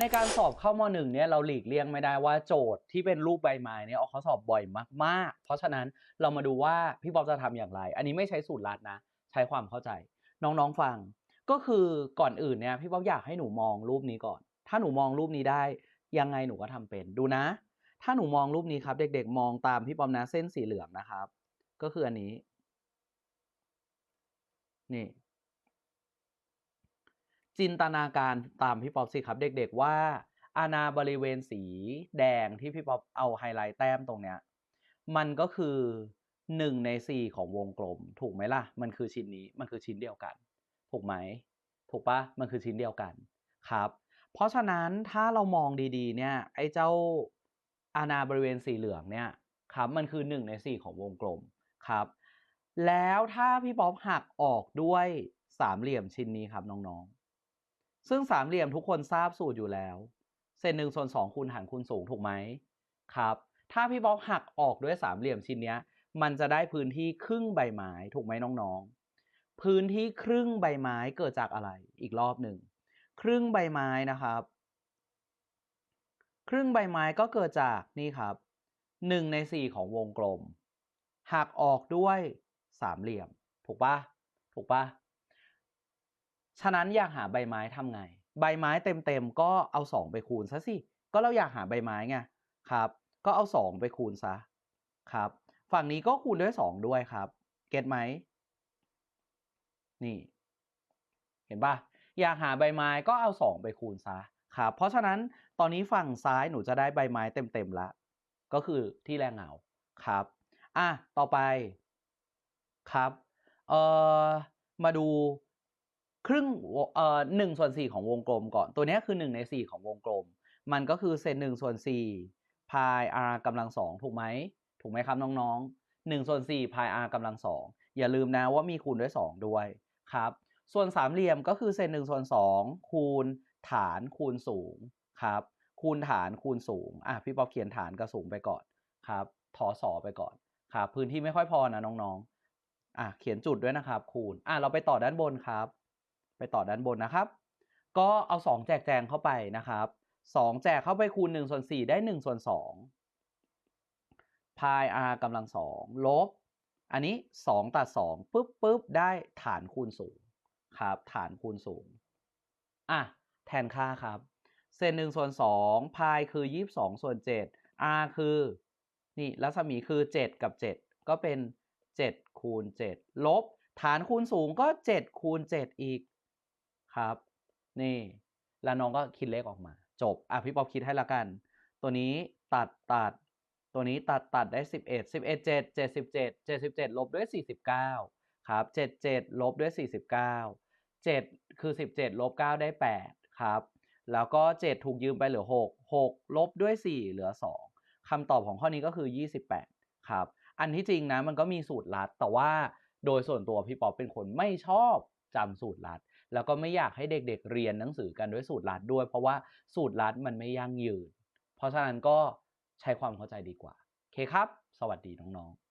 ในการสอบเข้ามหนึ่งเนี่ยเราหลีกเลี่ยงไม่ได้ว่าโจทย์ที่เป็นรูปใบไม้เนี่ยออกข้อสอบบ่อยมากๆ เพราะฉะนั้นเรามาดูว่าพี่ป๊อบจะทำอย่างไร อันนี้ไม่ใช้สูตรลัดนะ ใช้ความเข้าใจ น้องๆฟัง ก็คือก่อนอื่นเนี่ยพี่ป๊อบอยากให้หนูมองรูปนี้ก่อน ถ้าหนูมองรูปนี้ได้ยังไงหนูก็ทำเป็นดูนะ ถ้าหนูมองรูปนี้ครับ เด็กๆ มองตามพี่ป๊อบนะเส้นสีเหลืองนะครับ ก็คืออันนี้ นี่ จินตนาการตามพี่ป๊อปสิครับ เด็กๆว่า อาณาบริเวณสีแดงที่พี่ป๊อปเอาไฮไลท์แต้มตรงเนี้ยมันก็คือหนึ่งในสี่ของวงกลม ถูกไหมล่ะ มันคือชิ้นนี้มันคือชิ้นเดียวกัน ถูกไหม ถูกปะมันคือชิ้นเดียวกันครับ เพราะฉะนั้นถ้าเรามองดีๆเนี่ยไอ้เจ้าอาณาบริเวณสีเหลืองเนี่ยครับมันคือหนึ่งในสี่ของวงกลมครับ แล้วถ้าพี่ป๊อปหักออกด้วยสามเหลี่ยมชิ้นนี้ครับน้องๆ ซึ่งสามเหลี่ยมทุกคนทราบสูตรอยู่แล้ว เศษหนึ่งส่วนสองคูณหารคูณสูงถูกไหมครับ ถ้าพี่ป๊อปหักออกด้วยสามเหลี่ยมชิ้นนี้มันจะได้พื้นที่ครึ่งใบไม้ถูกไหมน้องๆ พื้นที่ครึ่งใบไม้เกิดจากอะไรอีกรอบหนึ่งครึ่งใบไม้นะครับ ครึ่งใบไม้ก็เกิดจากนี่ครับหนึ่งในสี่ของวงกลมหักออกด้วยสามเหลี่ยม ถูกปะถูกปะ ฉะนั้นอยากหาใบไม้ทำไง ใบไม้เต็มๆก็เอาสองไปคูณซะสิ ก็เราอยากหาใบไม้ไงครับ ก็เอาสองไปคูณซะครับ ฝั่งนี้ก็คูณด้วยสองด้วยครับ เก็ตไหม นี่ เห็นปะอยากหาใบไม้ก็เอาสองไปคูณซะครับ เพราะฉะนั้นตอนนี้ฝั่งซ้ายหนูจะได้ใบไม้เต็มๆแล้วก็คือที่แรงเหงาครับ อะ ต่อไปครับ เอ่อ มาดู ครึ่งเอ่อหนึ่งส่วนสี่ของวงกลมก่อน ตัวนี้คือหนึ่งในสี่ของวงกลม มันก็คือเศษหนึ่งส่วนสี่พาย r กำลังสองถูกไหม ถูกไหมครับน้องๆหนึ่งส่วนสี่พาย r กำลังสองอย่าลืมนะว่ามีคูณด้วยสองด้วยครับ ส่วนสามเหลี่ยมก็คือเศษหนึ่งส่วนสองคูณฐานคูณสูงครับ คูณฐานคูณสูง อะพี่ป๊อบเขียนฐานกับสูงไปก่อนครับทอสอไปก่อนครับ พื้นที่ไม่ค่อยพอนะน้องๆ อะเขียนจุดด้วยนะครับ คูณ อะเราไปต่อด้านบนครับ ไปต่อด้านบนนะครับ ก็เอา 2 แจกแจงเข้าไปนะครับ 2 แจกเข้าไปคูณ1ส่วน4ได้1ส่วน2พาย r กำลัง2ลบ อันนี้ 2 ตัด2ปุ๊บปุ๊บได้ฐานคูณสูงครับ ฐานคูณสูงอะแทนค่าครับ เศษ1ส่วน2พายคือ 22 ส่วน 7 r คือ นี่รัศมีคือ 7 กับ 7 ก็เป็น7คูณ7ลบฐานคูณสูงก็ 7 คูณ 7 อีก ครับ นี่ แล้วน้องก็คิดเลขออกมา จบ อะพี่ป๊อบคิดให้ละกัน ตัวนี้ตัดตัด ตัวนี้ตัดตัดได้ 11 11 7 77 77 ลบด้วย 49 ครับ 77 ลบด้วย 49 7 คือ 17 ลบ 9 ได้ 8 ครับ แล้วก็ 7 ถูกยืมไปเหลือ 6 6 ลบด้วย 4 เหลือ 2คำตอบของข้อนี้ก็คือ 28 ครับ อันที่จริงนะมันก็มีสูตรลัด แต่ว่าโดยส่วนตัวพี่ป๊อปเป็นคนไม่ชอบจำสูตรลัด แล้วก็ไม่อยากให้เด็กๆเรียนหนังสือกันด้วยสูตรลัดด้วย เพราะว่าสูตรลัดมันไม่ยั่งยืน เพราะฉะนั้นก็ใช้ความเข้าใจดีกว่าโอเคครับ สวัสดีน้องๆ